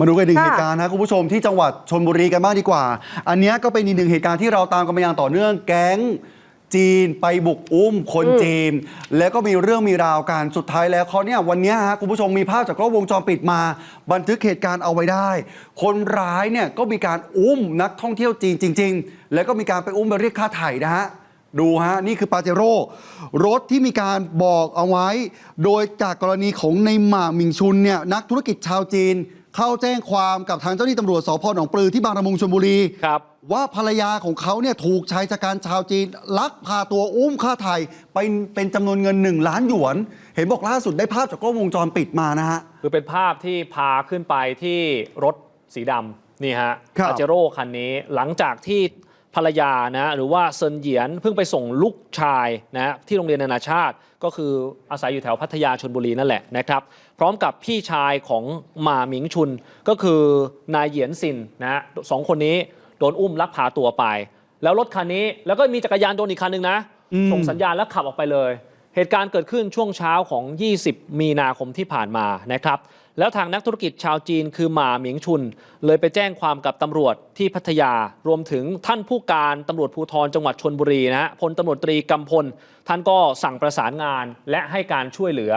มาดูกันหนึ่งค่ะ เหตุการณ์นะคุณผู้ชมที่จังหวัดชนบุรีกันบ้างดีกว่า อันเนี้ยก็เป็นอีกหนึ่งเหตุการณ์ที่เราตามกันมาอย่างต่อเนื่องแก๊งจีนไปบุกอุ้มคนจีน แล้วก็มีเรื่องมีราวกันสุดท้ายแล้วเขาเนี่ยวันเนี้ยฮะคุณผู้ชมมีภาพจากกล้องวงจรปิดมา บันทึกเหตุการณ์เอาไว้ได้ คนร้ายเนี่ยก็มีการอุ้มนักท่องเที่ยวจีนจริง ๆ แล้วก็มีการไปอุ้มไปเรียกค่าไถ่นะฮะ ดูฮะ นี่คือปาเจโร่รถที่มีการบอกเอาไว้ โดยจากกรณีของในหม่าหมิงชุนเนี่ยนักธุรกิจชาวจีน เข้าแจ้งความกับทางเจ้าหน้าที่ตำรวจสพหนองปลือที่บางระมุงชลบุรี ครับ ว่าภรรยาของเขาเนี่ยถูกชายชะกันชาวจีน ลักพาตัวอุ้มค่าไทยไปเป็นจำนวนเงิน 1 ล้านหยวน เห็นบอกล่าสุดได้ภาพจากกล้องวงจรปิดมานะฮะ คือเป็นภาพที่พาขึ้นไปที่รถสีดำนี่ฮะครับ ปาเจโร่คันนี้หลังจากที่ ภรรยานะหรือว่าเซินเหยียนเพิ่งไปส่งลูกชายนะที่โรงเรียนนานาชาติ ก็คืออาศัยอยู่แถวพัทยาชนบุรีนั่นแหละนะครับพร้อมกับพี่ชายของหมาหมิงชุน ก็คือนายเหยียนซินนะฮะสองคนนี้โดนอุ้มลักพาตัวไป แล้วรถคันนี้แล้วก็มีจักรยานยนต์อีกคันหนึ่งนะอืมส่งสัญญาณแล้วขับออกไปเลย เหตุการณ์เกิดขึ้นช่วงเช้าของ 20 มีนาคมที่ผ่านมานะครับแล้วทางนักธุรกิจชาวจีนคือหมาเหมียงชุน เลยไปแจ้งความกับตำรวจที่พัทยา รวมถึงท่านผู้การตำรวจภูธรจังหวัดชนบุรีนะฮะพลตำรวจตรีกำพล ท่านก็สั่งประสานงานและให้การช่วยเหลือ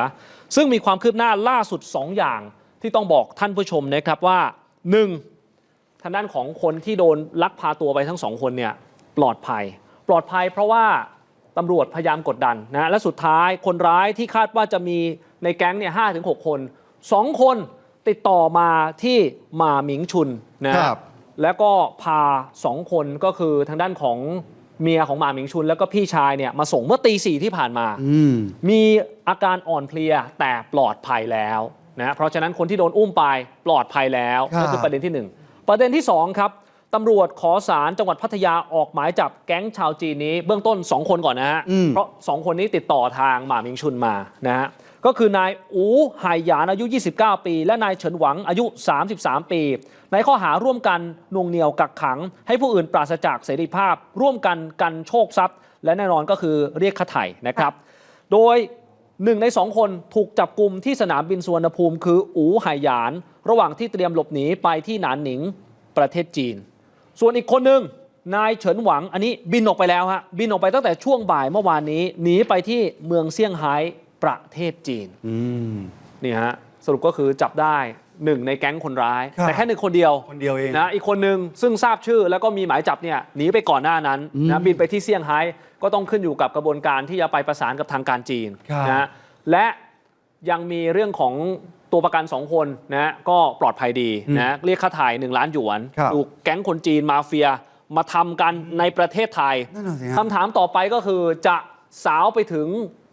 ซึ่งมีความคืบหน้าล่าสุด 2 อย่างที่ต้องบอกท่านผู้ชมนะครับว่า 1. ทางด้านของคนที่โดนลักพาตัวไปทั้งสองคนเนี่ยปลอดภัย ปลอดภัยเพราะว่าตำรวจพยายามกดดันนะและสุดท้ายคนร้ายที่คาดว่าจะมีในแก๊งเนี่ยห้าถึงหกคน สองคนติดต่อมาที่หมาหมิงชุนนะครับแล้วก็พาสองคนก็คือทางด้านของเมียของหมาหมิงชุน แล้วก็พี่ชายเนี่ยมาส่งเมื่อตีสี่ที่ผ่านมาอืมมีอาการอ่อนเพลียแต่ปลอดภัยแล้วนะเพราะฉะนั้นคนที่โดนอุ้มไปปลอดภัยแล้วครับนั่นคือประเด็นที่หนึ่งประเด็นที่สองครับ ตำรวจขอสารจังหวัดพัทยาออกหมายจับแก๊งชาวจีนนี้เบื้องต้น 2 คนก่อนนะฮะอืมเพราะ 2 คนนี้ติดต่อทางหมาหมิงชุนมานะฮะ ก็คือนายอูไหหยานอายุ 29 ปี และนายเฉินหวังอายุ 33 ปี ในข้อหาร่วมกันหน่วงเหนี่ยวกักขัง ให้ผู้อื่นปราศจากเสรีภาพ ร่วมกันกันโชคทรัพย์ และแน่นอนก็คือเรียกค่าไถ่นะครับ โดยหนึ่งในสองคนถูกจับกลุ่มที่สนามบินสุวรรณภูมิ คืออูไหหยาน ระหว่างที่เตรียมหลบหนีไปที่หนานหนิงประเทศจีน ส่วนอีกคนหนึ่งนายเฉินหวังอันนี้บินออกไปแล้วฮะบินออกไปตั้งแต่ช่วงบ่ายเมื่อวานนี้หนีไปที่เมืองเซี่ยงไฮ้ประเทศจีนอืมนี่ฮะสรุปก็คือจับได้หนึ่งในแก๊งคนร้ายครับแต่แค่หนึ่งคนเดียวคนเดียวเองนะอีกคนหนึ่งซึ่งทราบชื่อแล้วก็มีหมายจับเนี่ยหนีไปก่อนหน้านั้นอืมนะบินไปที่เซี่ยงไฮ้ก็ต้องขึ้นอยู่กับกระบวนการที่จะไปประสานกับทางการจีนครับนะและยังมีเรื่องของ ตัวประกัน 2 คนนะก็ปลอดภัยดีนะเรียกค่าถ่าย 1 ล้านหยวนครับถูกแก๊งคนจีนมาเฟียมาทำกันในประเทศไทยนั่นน่ะสิฮะคำถามต่อไปก็คือจะสาวไปถึง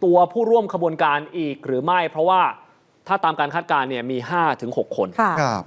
ตัวผู้ร่วมขบวนการอีกหรือไม่ เพราะว่าถ้าตามการคาดการณ์เนี่ยมี 5-6 คนค่ะครับ